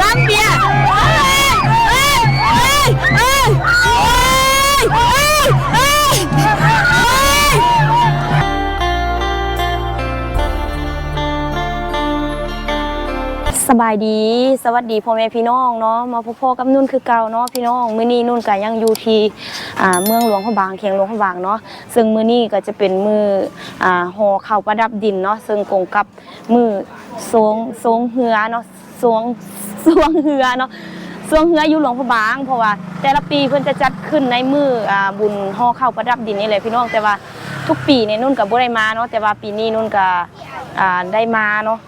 ล้ำ สบายดี สวัสดีพ่อแม่พี่น้องเนาะมาพบๆกับนุ่นคือเก่าเนาะพี่น้องมื้อนี้นุ่นก็ยังอยู่ที่อ่าเมืองหลวงพระบางเคียงหลวงพระบางเนาะซึ่งมื้อนี้ก็จะเป็นมืออ่าห่อข้าวประดับดินเนาะซึ่งกงกับมือสวงสวงเหือเนาะสวงสวงเหือเนาะสวงเหืออยู่หลวงพระบาง เพราะว่าแต่ละปีเพิ่นจะจัดขึ้นในมืออ่าบุญห่อข้าวประดับดินนี่แหละพี่น้องแต่ว่าทุกปีเนี่ยนุ่นก็บ่ได้มาเนาะแต่ว่าปีนี้นุ่นก็อ่าได้มาเนาะ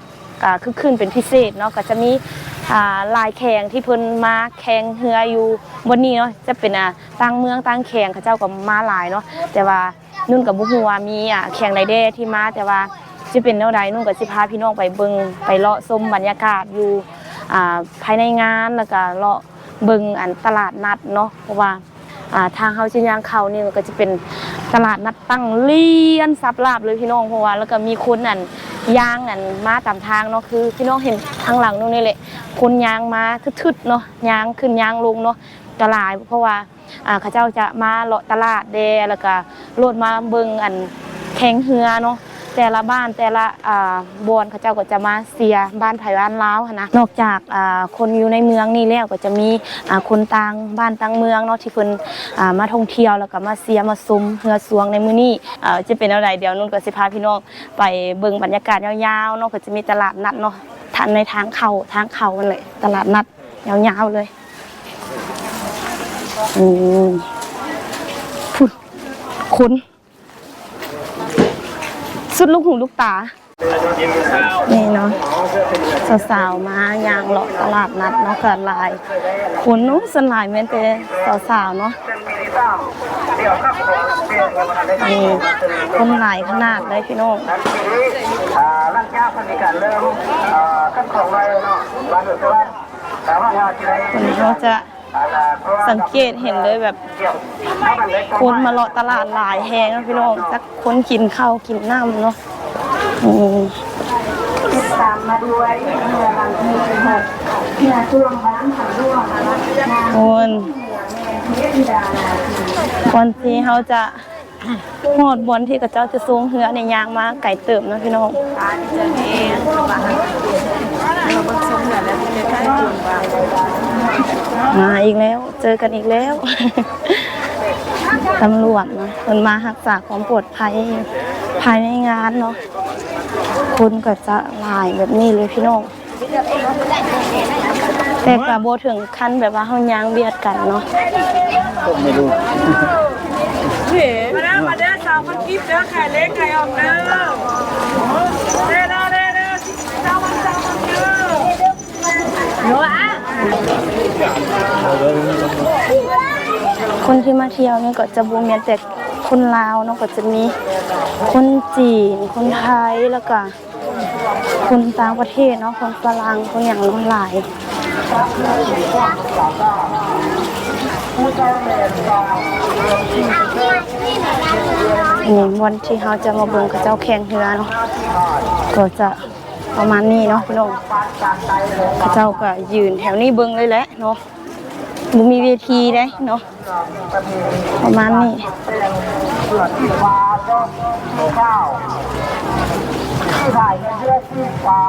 ก็คือขึ้นเป็นพิเศษเนาะก็จะมีลายแข่งที่เพิ่นมาแข่งเฮืออยู่บนนี้เนาะจะเป็นตั้งเมืองตั้งแข่งเขาเจ้าก็มาหลายเนาะแต่ว่านุ่นกับบุหัวมีอ่าแข่งใดเด้ที่มาแต่ว่าจะเป็นแนวใดนุ่นก็สิพาพี่น้องไปเบิงไปเลาะชมบรรยากาศอยู่ภายในงานแล้วก็เลาะเบิงอันตลาดนัดเนาะเพราะว่าทางเฮาชิยางเขานี่ก็จะเป็นตลาดนัดตั้งเลียนซับลาบเลยพี่น้องเพราะว่าแล้วก็มีคนอัน ยางอันมาตามทางเนาะคือพี่น้องเห็นทางหลังนู่นนี่แหละคนยางมาทึดๆเนาะยางขึ้นยางลงเนาะตลาดเพราะว่าอ่าเขาเจ้าจะมาเลาะตลาดเดแล้วก็โลดมาเบิ่งอันแข่งเฮือเนาะ แต่ละบ้านแต่ละบอนเขาเจ้าก็จะมาเสียบ้านไผ่บ้านล้าวนะนอกจากคนอยู่ในเมืองนี่แล้วก็จะมีคนต่างบ้านต่างเมืองเนาะที่เพิ่นมาท่องเที่ยวแล้วก็มาเสียมาซุมเรือสวงในมื้อนี้อ่จะเป็นอะไรเดี๋ยวนุ่นก็สิพาพี่น้องไปเบิ่งบรรยากาศยาวๆเนาะก็จะมีตลาดนัดเนาะทางในทางเขาทางเขามันเลย ตลาดนัดยาวๆเลยอืมพุ่นคุณ สุดลูกหูลูกตา นี่เนาะสาวๆมายางเลาะตลาดนัดเนาะกับลายคุณนู้สวนหลายแม่นแต่สาวๆเนาะนี่คนหลายขนาดเลยพี่น้องอ่าร่างยาพันธิการเริ่มอ่าขั้นของเราเนาะบ้านเดือดร้อนแต่ว่างานที่ไรคนนี้เราจะ สังเกตเห็นเลยแบบคนมาเลาะตลาดหลายแหงนะพี่น้องสักคนกินข้าวกินน้ำเนาะตามมาด้วยเมื่อบางทีหกเมื่อช่วงบ้านผ่านร่วงมาแล้วนางคนวันที่เขาจะหอดบอลที่กับเจ้าจะสูงเหือในยางมาไก่เติบนะพี่น้อง มาอีกแล้ว เจอกันอีกแล้ว ตำรวจเนาะคนมารักษาความปลอดภัยภายในงานเนาะคนก็จะหลายแบบนี้เลยพี่น้องแต่กระโบถึงขั้นแบบว่าเฮายางเบียดกันเนาะไม่รู้มาเด้อมาเด้อสาวมันกิฟเด้อไข่เล็กไข่ออกเด้อเด้อเด้อเด้อเด้อสาวมันสาวมันเด้อ คนที่มาเที่ยวนี่ก็จะบูมีแต่คนลาวเนาะก็จะมีคนจีน คนไทยแล้วก็คนต่างประเทศเนาะคนฝรั่งคนอย่างน้องหลายนี่วันที่เขาจะมาเบิ่งกับเจ้าแข่งเรือเนาะก็จะ ประมาณนี้เนาะพี่น้องเขาเจ้าก็ยืนแถวนี้เบิ่งเลยแหละเนาะบ่มีเวทีได้เนาะประมาณนี้ส่วนที่ฟ้าก็ข้าวที่ถ่ายเงินเพื่อที่ฟ้า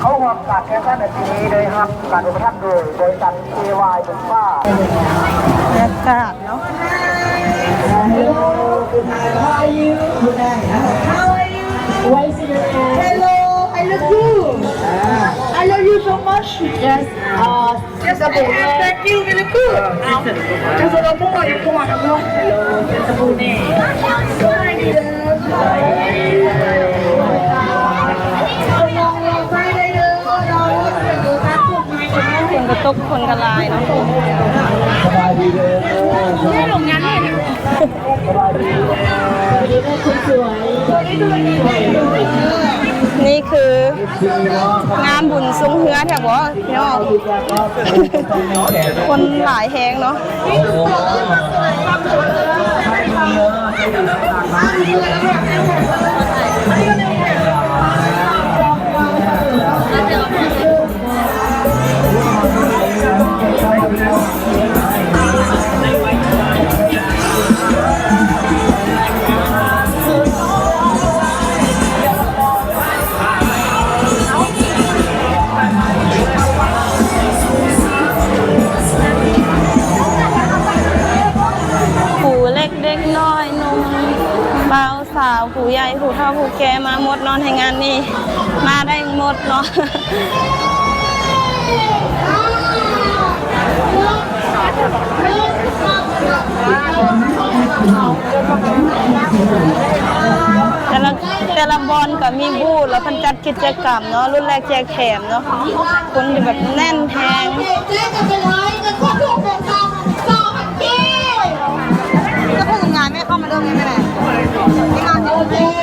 เขาวางการแข่งขันในปีนี้โดยครับการอุปถัมภ์โดยบริษัทเอวายเป็นฟ้าบรรยากาศเนาะ Hello I love you I love you so much yes uh yes thank you very good จะสนุกมากอยู่ก่อนนะลูก Hello จะสนุกแน่สวัสดีเด้อเอาลองลองไปได้เด้อเราอยู่ตามพวกนี้กันนะคนก็ตกคนก็หลายเนาะไม่หลงงานเลยคุณสวยนี่คือ งานบุญซุ้งเฮือแถวบ่พี่น้องคนหลายแหงเนาะ แกมาหมดนอนให้งานนี่มาได้หมดเนาะแต่ละแต่ละบอลก็มีบูธแล้วพันจัดกิจกรรมเนาะรุ่นแรกแจกแถมเนาะคนแบบแน่นแทงจะไปเลยเงินควบคุมเดินทางงพันเก้จะพูดงานไม่เข้ามาเริ่มยังไงไม่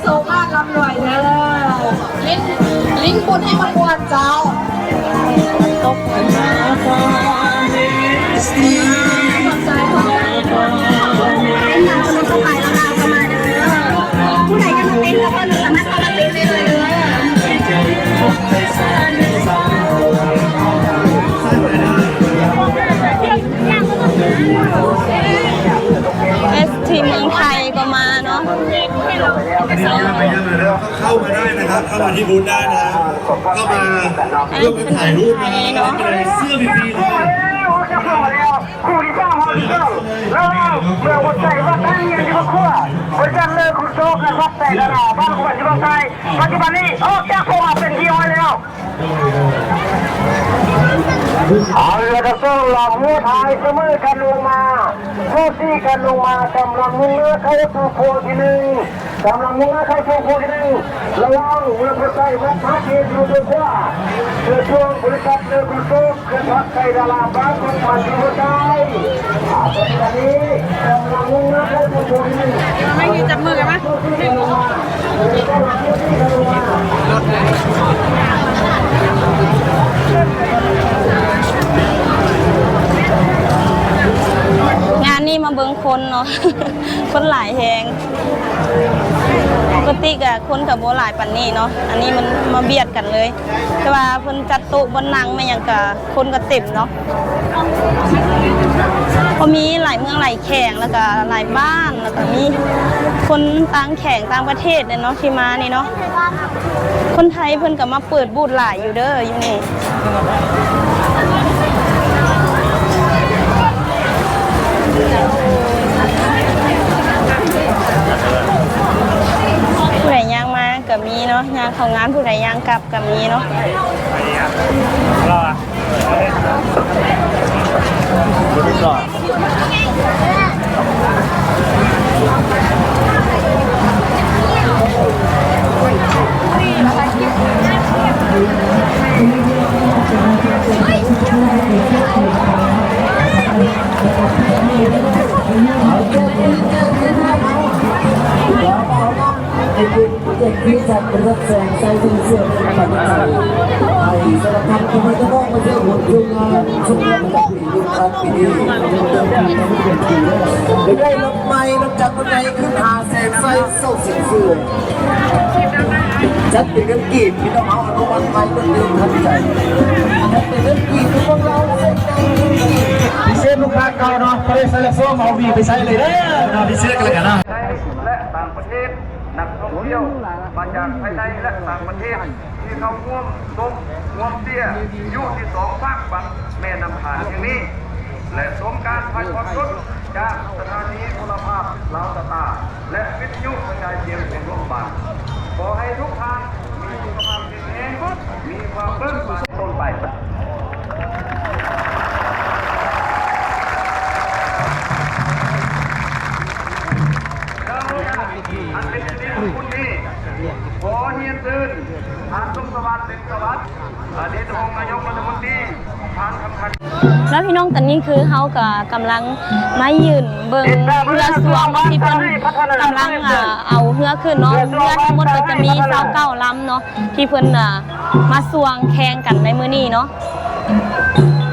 โซมากลำรวยเด้อลิ้นลิ้นบุญให้มันบวนเจ้าตกสนใจเขาเป็น มาที่บูธได้นะครับเข้ามาร่วมกันถ่ายรูปนะครับเป็นเสื้อฟรีๆเลยคู่ที่สร้างความเชื่อแล้วเมื่อวันใจว่าตั้งเงินที่ครัวบริการเลิกคุณโชคนะครับแต่ละนาบ้านคุณปัจจุบันไทยปัจจุบันนี้โอ้แก้โคมาเป็นที่อ้อยแล้วเอาละครับต้องหลับมือทายเสมอกันลงมาผู้ที่กันลงมากำลังมุ่งหน้าเข้าสู่โพที่หนึ่ง กำลังมุ่งหน้าเข้าสู่โพที่หนึ่งระวังเมื่อพระใจวัดพระเกศอยู่ด้วยว่าเกิดช่วงบริษัทเลือดกคุณโชคเกิดพักไก่ดาราบ้านของมันที่หัวใจอาตอนนี้กำลังมุ่งหน้าเข้าสู่โพที่หนึ่งไม่ยืนจับมือกันไหมผู้ที่กันลงมาผู้ที่กันลง มางานนี้มาเบิงคนเนาะ คนหลายแหงปกติกับคนกับโบหลายปันนี้เนาะ อันนี้มันมาเบียดกันเลย แต่ว่าเพิ่นจัดโต๊ะบนนังไม่อย่างกับคนก็เต็มเนาะก็มีหลายเมืองหลายแข่งแล้วก็หลายบ้านแล้วก็มีคนต่างแข่งต่างประเทศเนี่ยเนาะที่มานี่เนาะ คนไทยเพิ่นก็มาเปิดบูธหลายอยู่เด้ออยู่นี่ นาะยางเข้างานผู้ใดย่างกลับกับมีเนาะ ได้รถไม้รถจักรยานขึ้นหาแสงไฟเศร้าสิงเฟืองจัดเป็นเงินกีบพี่น้องเอาอนุมัติไปเพื่อเดิมทันใจจัดเป็นเงินกีบทุกคนเราใส่ใจพิเศษลูกค้าเก่าเนาะไปใส่ละฟองเอาวีไปใช้เลยเด้อเนาะพิเศษกันเลยกันนะและต่างประเทศ นักท่องเที่ยวมาจากภายในและต่างประเทศ ที่เขาง่วมตมง่วมเตี้ยอยู่ที่สองภาคฝั่งแม่น้ำผานอย่างนี้ และสมการถ่ายทอดสดจากสถานีโทรภาพลาวตาตา และวิทยุกระจายเสียงเป็นโรงพยาบาลขอให้ทุกท่านมีสุขภาพแข็งแรงมีความเบิ่งบานต้นไป อันเป็นสิริมงคลนี้ขอเฮียนตื่นทานสมสวัสดิ์เป็นสวัสดิ์อดีตองนายกรัฐมนตรีทานคำพันแล้วพี่น้องตอนนี้คือเขาก็กำลังมายืนเบิ่งเรือสวงที่เพิ่นกำลังเอาเรือขึ้นเนาะเรือทั้งหมดก็จะมี29ลำเนาะที่เพิ่นมาสวงแข่งกันในมื้อนี้เนาะ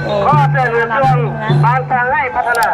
โอ้ก็จะเรื่องบางทางให้พัฒนา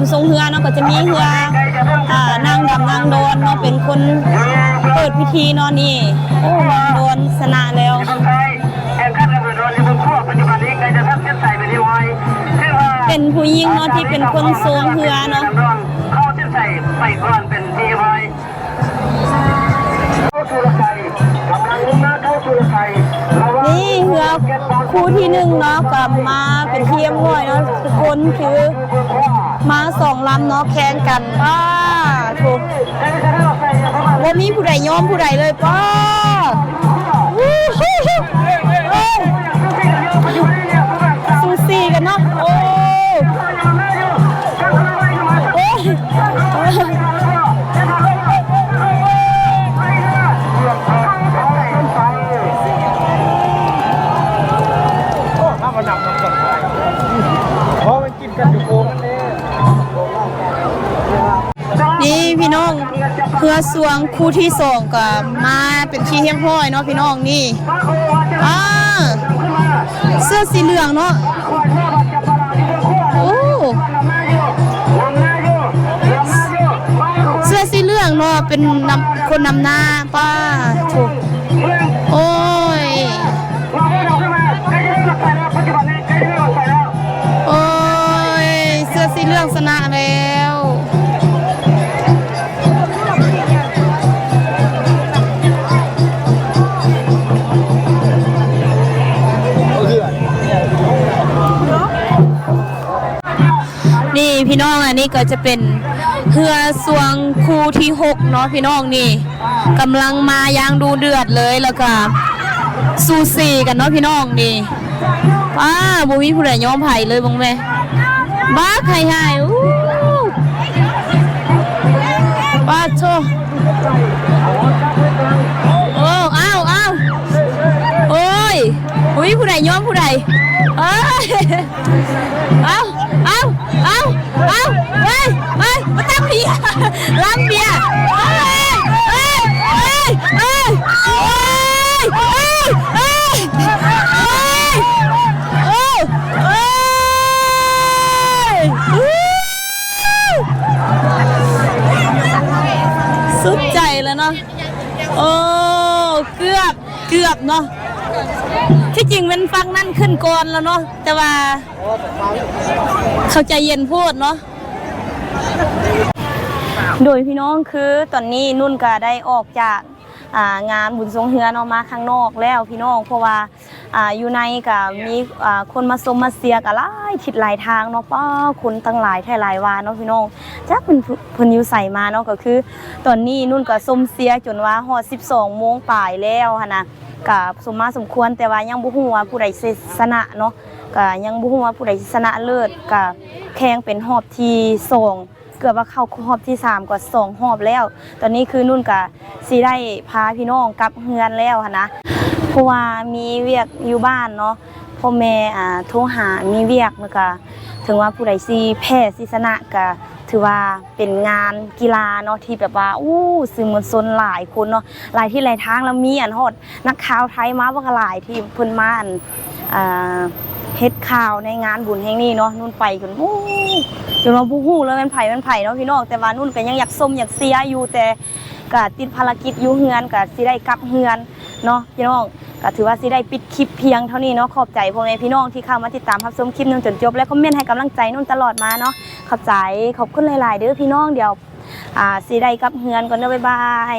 นทรงเฮือเนาะก็จะมีเฮืออ่านางดำนางโดนเนาะเป็นคนเปิดพิธีเนาะนี่โอ้นางโดนสนะแล้วเป็นผู้หญิงเนาะที่เป็นคนทรงเฮือเนาะเขาเส้นใส่ไปก่อนเป็นทีไว้เข้าชูรไกกำลังมุ่งหน้าเข้าชูรไกระวังนี่เฮือ คู่ที่หนึ่งเนาะกลับมาเป็นเทียมง่อยเนาะทุกคนคือมาสองลำเนาะแข่งกันป้าถูกวันนี้ผู้ใดยอมผู้ใดเลยป้าวู้ฮู้ฮู้เอ้ยสูสีกันเนาะโอ้ สวงคู่ที่สองก็มาเป็นที่เฮียงห้อยเนาะพี่น้องนี่อ่าเสื้อสีเหลืองเนาะโอ้เสื้อสีเหลืองเนาะเป็นนำคนนำหน้าป้าถูก นี่พี่น้องอันนี้ก็จะเป็นเฮือสวงคูที่หกเนาะพี่น้องนี่กำลังมายางดูเดือดเลยแล้วก็สูสีกันเนาะพี่น้องนี่ป้าบ่มีผู้ใดย้อมไผ่เลยบ้างไหมบ้าใครหายอู้ป้าโชโอ้อ้าวอ้าวโอ้ยบ่มีผู้ใดย้อมผู้ใดเอ้ยอาเอา ร้างเบียร์เฮ้ยเฮ้ยเฮ้ยเฮ้ยเฮ้ยเฮ้ยเฮ้ยเฮ้ยเฮ้ยสุดใจแล้วเนาะโอ้เกือบเกือบเนาะที่จริงเป็นฟังนั่นขึ้นก่อนแล้วเนาะแต่ว่า เขาใจเย็นพูดเนาะ โดยพี่น้องคือตอนนี้นุ่นก็ได้ออกจากางานบุญทรงเฮือนออกมาข้างนอกแล้วพี่น้องเพราะว่าอาอยู่ในก็มีคนมาสมมาเสียก็หลายทิศหลายทางเนาะป้าคนตั้งหลายแท่หลายวานเนาะพี่น้องจักเพิ่นเพิ่นอยู่ใส่มาเนาะก็คือ ตอนนี้นุ่นก็สมเสียจนว่าฮอด12โมงปลายแล้วหั่นะก็สมมาสมควรแต่ว่ายังบ่ฮู้ว่าผู้ใดสิชนะเนาะก็ยังบ่ฮู้ว่าผู้ใดสิชนะเลิศก็แข่งเป็นรอบที่สอง เกือบว่าเข้ารอบที่ 3กว่า2รอบแล้ว ตอนนี้คือนุ่นกับซีได้พาพี่น้องกลับเฮือนแล้วหั้นะเพราะว่ามีเวียกอยู่บ้านเนาะพ่อแม่อ่าโทรหามีเวียกแล้วก็ถึงว่าผู้ใดซีแพ้ซีชนะก็ถือว่าเป็นงานกีฬาเนาะที่แบบว่าอู้สื่อมวลชนหลายคนเนาะหลายที่หลายทางแล้วมีอันฮอดนักข่าวไทยมาว่าก็หลายที่เพิ่นมาอันอ่า เฮ็ดข่าวในงานบุญแห่งนี้เนาะนุ่นไปจนโอ้จนว่าบูฮู้แล้วมันไผมันไผเนาะพี่น้องแต่ว่านุ่นก็ยังอยากส้มอยากเสียอยู่แต่ก็ติดภารกิจอยู่เฮือนก็สิได้กลับเฮือนเนาะพี่น้องก็ถือว่าสิได้ปิดคลิปเพียงเท่านี้เนาะขอบใจพ่อแม่พี่น้องที่เข้ามาติดตามรับชมคลิปนุ่นจนจบและคอมเมนต์ให้กำลังใจนุ่นตลอดมาเนาะขอบใจขอบคุณหลาย ๆ เด้อพี่น้องเดี๋ยวอ่าสิได้กลับเฮือนก่อนเด้อบ๊ายบาย